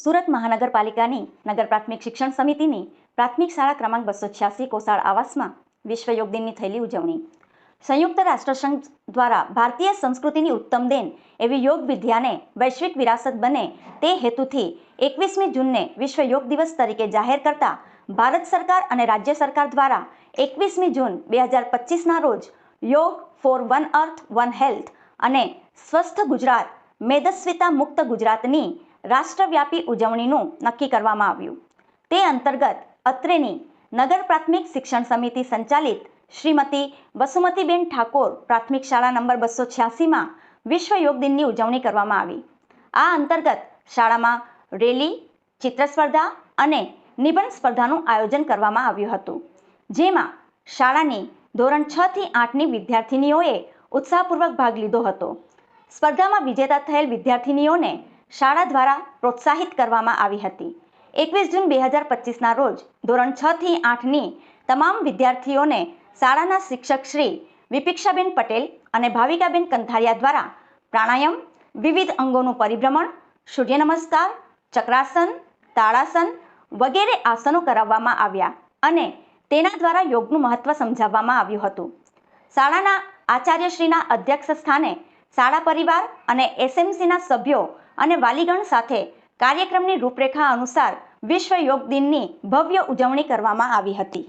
સુરત મહાનગરપાલિકાની નગર પ્રાથમિક શિક્ષણ સમિતિની પ્રાથમિક શાળા ક્રમાંક બસો છ્યાસી કોસાળ આવાસમાં વિશ્વ યોગ દિનની થયેલી ઉજવણી. સંયુક્ત રાષ્ટ્રસંઘ દ્વારા ભારતીય સંસ્કૃતિની ઉત્તમ દેન એવી યોગ વિદ્યાને વૈશ્વિક વિરાસત બને તે હેતુથી એકવીસમી જૂનને વિશ્વ યોગ દિવસ તરીકે જાહેર કરતા ભારત સરકાર અને રાજ્ય સરકાર દ્વારા એકવીસમી જૂન બે હજાર પચીસના રોજ yoga for one earth one health અને સ્વસ્થ ગુજરાત મેદસ્વિતા મુક્ત ગુજરાતની રાષ્ટ્રવ્યાપી ઉજવણીનું નક્કી કરવામાં આવ્યું. તે અંતર્ગત અત્રેની નગર પ્રાથમિક શિક્ષણ સમિતિ સંચાલિત શ્રીમતી વસુમતીબેન ઠાકોર પ્રાથમિક શાળા નંબર બસો છ્યાસીમાં વિશ્વ યોગ દિનની ઉજવણી કરવામાં આવી. આ અંતર્ગત શાળામાં રેલી ચિત્ર સ્પર્ધા અને નિબંધ સ્પર્ધાનું આયોજન કરવામાં આવ્યું હતું. જેમાં શાળાની ધોરણ છ થી આઠની વિદ્યાર્થિનીઓએ ઉત્સાહપૂર્વક ભાગ લીધો હતો. સ્પર્ધામાં વિજેતા થયેલ વિદ્યાર્થિનીઓને શાળા દ્વારા પ્રોત્સાહિત કરવામાં આવી હતી. એકવીસ જૂન બે હજાર પચીસના રોજ ધોરણ છ થી આઠની તમામ વિદ્યાર્થીઓને શાળાના શિક્ષક શ્રી વિપિક્ષાબેન પટેલ અને ભાવિકાબેન કંથારિયા દ્વારા પ્રાણાયામ, વિવિધ અંગોનું પરિભ્રમણ, સૂર્ય નમસ્કાર, ચક્રાસન, તાળાસન વગેરે આસનો કરાવવામાં આવ્યા અને તેના દ્વારા યોગનું મહત્વ સમજાવવામાં આવ્યું હતું. શાળાના આચાર્યશ્રીના અધ્યક્ષ સ્થાને શાળા પરિવાર અને એસએમસીના સભ્યો અને વાલીગણ સાથે કાર્યક્રમની રૂપરેખા અનુસાર વિશ્વ યોગ દિનની ભવ્ય ઉજવણી કરવામાં આવી હતી.